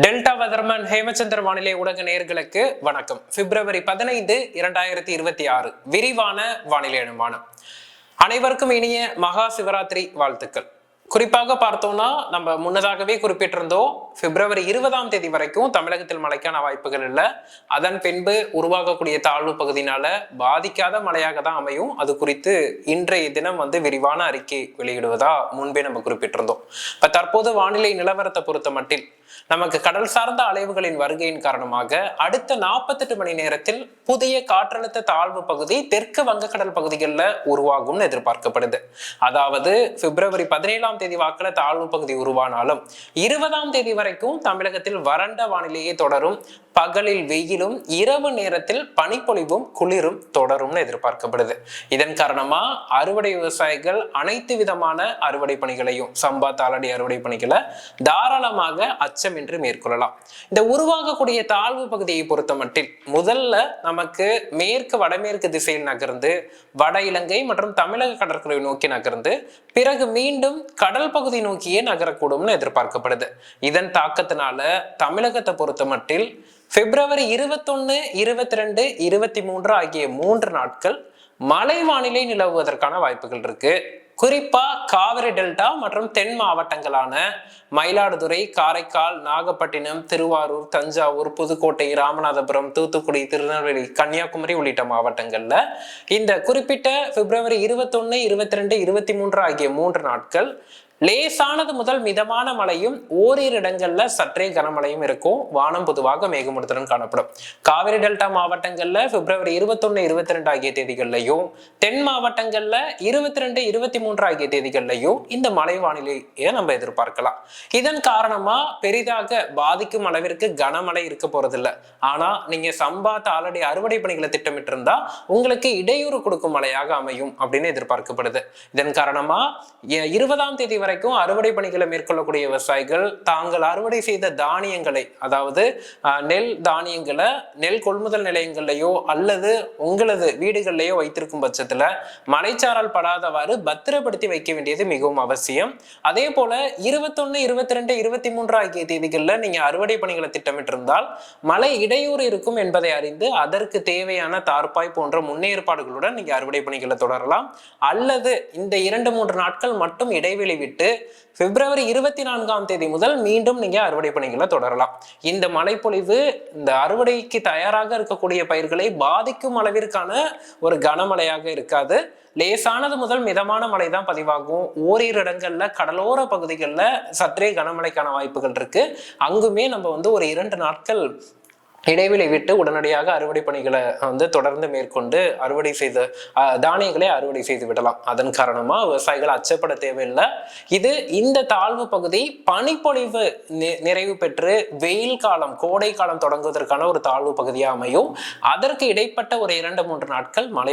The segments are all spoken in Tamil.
டெல்டா வெதர்மன் ஹேமச்சந்திர வானிலை ஊடக நேயர்களுக்கு வணக்கம். பிப்ரவரி பதினைந்து இரண்டாயிரத்தி இருபத்தி ஆறு. விரிவான வானிலை அனுமானம். அனைவருக்கும் இனிய மகா சிவராத்திரி வாழ்த்துக்கள். குறிப்பாக பார்த்தோம்னா நம்ம முன்னதாகவே குறிப்பிட்டிருந்தோம் பிப்ரவரி இருபதாம் தேதி வரைக்கும் தமிழகத்தில் மழைக்கான வாய்ப்புகள் இல்லை. அதன் பின்பு உருவாகக்கூடிய தாழ்வு பகுதியினால பாதிக்காத மழையாக தான் அமையும். அது குறித்து இன்றைய தினம் வந்து விரிவான அறிக்கை வெளியிடுவதா முன்பே நம்ம குறிப்பிட்டிருந்தோம். இப்ப தற்போது வானிலை நிலவரத்தை பொறுத்த மட்டில் நமக்கு கடல் சார்ந்த அலைவுகளின் வருகையின் காரணமாக அடுத்த நாற்பத்தெட்டு மணி நேரத்தில் புதிய காற்றழுத்த தாழ்வு பகுதி தெற்கு வங்கக்கடல் பகுதிகளில் உருவாகும்னு எதிர்பார்க்கப்படுது. அதாவது பிப்ரவரி பதினேழாம் தேதி வாக்கில் தாழ்வு பகுதி உருவானாலும் இருபதாம் தேதி வரை வரைக்கும் தமிழகத்தில் வறண்ட வானிலையே தொடரும். பகலில் வெயிலும் இரவு நேரத்தில் பனிப்பொழிவும் குளிரும் தொடரும்னு எதிர்பார்க்கப்படுது. இதன் காரணமா அறுவடை விவசாயிகள் அனைத்து விதமான அறுவடை பணிகளையும் சம்பா தாளடி அறுவடை பணிகளை தாராளமாக அச்சமின்றி மேற்கொள்ளலாம். இந்த உருவாகக்கூடிய தாழ்வு பகுதியை பொறுத்த மட்டில் முதல்ல நமக்கு மேற்கு வடமேற்கு திசையில் நகர்ந்து வட இலங்கை மற்றும் தமிழக கடற்கரை நோக்கி நகர்ந்து பிறகு மீண்டும் கடல் பகுதி நோக்கியே நகரக்கூடும்னு எதிர்பார்க்கப்படுது. இதன் தாக்கத்தினால தமிழகத்தை பொறுத்த மட்டில் பிப்ரவரி இருபத்தொன்னு இருபத்தி ரெண்டு இருபத்தி மூன்று ஆகிய மூன்று நாட்கள் மழை வானிலை நிலவுவதற்கான வாய்ப்புகள் இருக்கு. குறிப்பா காவிரி டெல்டா மற்றும் தென் மாவட்டங்களான மயிலாடுதுறை காரைக்கால் நாகப்பட்டினம் திருவாரூர் தஞ்சாவூர் புதுக்கோட்டை ராமநாதபுரம் தூத்துக்குடி திருநெல்வேலி கன்னியாகுமரி உள்ளிட்ட மாவட்டங்கள்ல இந்த குறிப்பிட்ட பிப்ரவரி இருபத்தொன்னு இருபத்தி ரெண்டு இருபத்தி மூன்று ஆகிய மூன்று நாட்கள் லேசானது முதல் மிதமான மழையும் ஓரிரு இடங்கள்ல சற்றே கனமழையும் இருக்கும். வானம் பொதுவாக மேகமூட்டத்துடன் காணப்படும். காவிரி டெல்டா மாவட்டங்கள்ல பிப்ரவரி இருபத்தொன்னு இருபத்தி ரெண்டு ஆகிய தேதிகள்லையும் தென் மாவட்டங்கள்ல இருபத்தி ரெண்டு இருபத்தி மூன்று ஆகிய தேதிகள்லையும் இந்த மழை வானிலையை நம்ம எதிர்பார்க்கலாம். இதன் காரணமா பெரிதாக பாதிக்கும் அளவிற்கு கனமழை இருக்க போறதில்ல. ஆனா நீங்க சம்பா தாளடி அறுவடை பணிகளை திட்டமிட்டு இருந்தா உங்களுக்கு இடையூறு கொடுக்கும் மழையாக அமையும் அப்படின்னு எதிர்பார்க்கப்படுது. இதன் காரணமா இருபதாம் தேதி வரை வரைக்கும் அறுவடை பணிகளை மேற்கொள்ளக்கூடிய விவசாயிகள் தாங்கள் அறுவடை செய்த தானியங்களை அதாவது நெல் தானியங்களை நெல் கொள்முதல் நிலையங்கள்லையோ அல்லது உங்களது வீடுகள்லையோ வைத்திருக்கும் பட்சத்தில் மழைச்சாரல் படாதவாறு பத்திரப்படுத்தி வைக்க வேண்டியது மிகவும் அவசியம். அதே போல இருபத்தொன்னு இருபத்தி ரெண்டு இருபத்தி மூன்று ஆகிய தேதிகளில் நீங்கள் அறுவடை பணிகளை திட்டமிட்டிருந்தால் மழை இடையூறு இருக்கும் என்பதை அறிந்து அதற்கு தேவையான தார்ப்பாய் போன்ற முன்னேற்பாடுகளுடன் நீங்கள் அறுவடை பணிகளை தொடரலாம். அல்லது இந்த இரண்டு மூன்று நாட்கள் மட்டும் இடைவெளி விட்டு பிப்ரவரி இருபத்தி நான்காம் தேதி முதல் மீண்டும் நீங்க அறுவடை பணிகளை தொடரலாம். இந்த மழைப்பொழிவு இந்த அறுவடைக்கு தயாராக இருக்கக்கூடிய பயிர்களை பாதிக்கும் அளவிற்கான ஒரு கனமழையாக இருக்காது. லேசானது முதல் மிதமான மழை தான் பதிவாகும். ஓரிரு இடங்கள்ல கடலோர பகுதிகளில் சற்றே கனமழைக்கான வாய்ப்புகள் இருக்கு. அங்குமே நம்ம வந்து ஒரு இரண்டு நாட்கள் இடைவெளி விட்டு உடனடியாக அறுவடை பணிகளை வந்து தொடர்ந்து மேற்கொண்டு அறுவடை செய்த தானியங்களை அறுவடை செய்து விடலாம். அதன் காரணமா விவசாயிகள் அச்சப்பட தேவையில்லை. இது இந்த தாழ்வு பகுதி பனிப்பொழிவு நிறைவு பெற்று வெயில் காலம் கோடை காலம் தொடங்குவதற்கான ஒரு தாழ்வு பகுதியாக அமையும். அதற்கு இடைப்பட்ட ஒரு இரண்டு மூன்று நாட்கள் மழை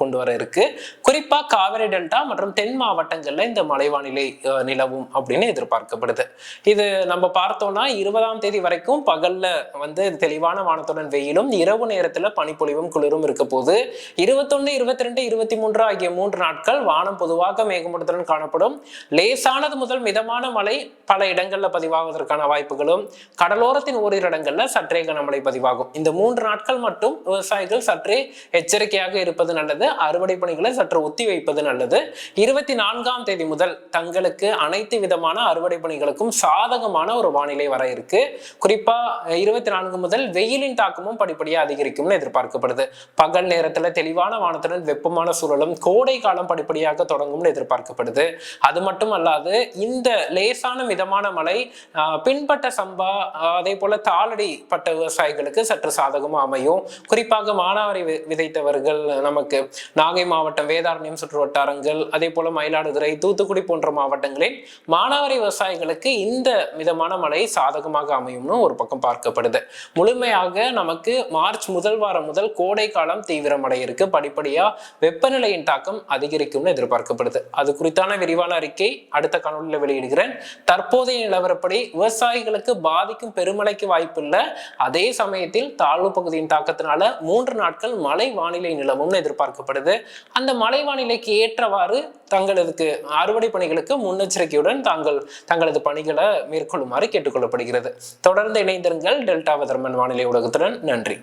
கொண்டு வர இருக்கு. குறிப்பா காவிரி டெல்டா மற்றும் தென் மாவட்டங்கள்ல இந்த மலைவானிலை நிலவும் அப்படின்னு எதிர்பார்க்கப்படுது. இது நம்ம பார்த்தோம்னா இருபதாம் தேதி வரைக்கும் பகல்ல வந்து தெளிவான வானத்துடன் வெயிலும் இரவு நேரத்தில் பனிப்பொழிவும் குளிரும் இருக்க போது இருபத்தொன்னு இருபத்தி ரெண்டு இருபத்தி மூன்று ஆகிய மூன்று நாட்கள் வானம் பொதுவாக மேகமூட்டத்துடன் காணப்படும். லேசானது முதல் மிதமான மழை பல இடங்களில் பதிவாகுவதற்கான வாய்ப்புகளும் கடலோரத்தின் ஓரிரு இடங்கள்ல சற்றே கனமழை பதிவாகும். இந்த மூன்று நாட்கள் மட்டும் விவசாயிகள் சற்றே எச்சரிக்கையாக இருப்பது நல்லது அறுவடை பணிகளை சற்று ஒத்தி வைப்பது நல்லது. இருபத்தி நான்காம் தேதி முதல் தங்களுக்கு அனைத்து விதமான அறுவடை பணிகளுக்கும் சாதகமான ஒரு வானிலை வர இருக்கு. குறிப்பா இருபத்தி நான்கு முதல் வெயிலின் தாக்கமும் படிப்படியாக அதிகரிக்கும்னு எதிர்பார்க்கப்படுது. பகல் நேரத்தில் தெளிவான வானத்துடன் வெப்பமான சூழலும் கோடை காலம் படிப்படியாக தொடங்கும்னு எதிர்பார்க்கப்படுது. அது மட்டும் அல்லாது இந்த லேசான மிதமான மழை பின்பட்ட சம்பா அதே போல தாளடி பட்ட விவசாயிகளுக்கு சற்று சாதகமாக அமையும். குறிப்பாக மானாவாரி விதைத்தவர்கள் நமக்கு நாகை மாவட்டம் வேதாரண்யம் சுற்று வட்டாரங்கள் அதே போல மயிலாடுதுறை தூத்துக்குடி போன்ற மாவட்டங்களில் மானாவாரி விவசாயிகளுக்கு இந்த மிதமான மழை சாதகமாக அமையும்னு ஒரு பக்கம் பார்க்கப்படுது. முழு முழுமையாக நமக்கு மார்ச் முதல் வாரம் முதல் கோடை காலம் தீவிரமடைய இருக்கு படிப்படியா வெப்பநிலையின் தாக்கம் அதிகரிக்கும்னு எதிர்பார்க்கப்படுது. அது குறித்தான விரிவான அறிக்கை அடுத்த காணொலியில் வெளியிடுகிறேன். தற்போதைய நிலவரப்படி விவசாயிகளுக்கு பாதிக்கும் பெருமழைக்கு வாய்ப்பில்லை. அதே சமயத்தில் தாழ்வு பகுதியின் தாக்கத்தினால மூன்று நாட்கள் மழை வானிலை நிலவும்னு எதிர்பார்க்கப்படுது. அந்த மழை வானிலைக்கு ஏற்றவாறு தங்களதுக்கு அறுவடை பணிகளுக்கு முன்னெச்சரிக்கையுடன் தாங்கள் தங்களது பணிகளை மேற்கொள்ளுமாறு கேட்டுக்கொள்ளப்படுகிறது. தொடர்ந்து இணைந்திருங்கள் டெல்டா வதர்மன் வானிலை ஊடகத்துடன். நன்றி.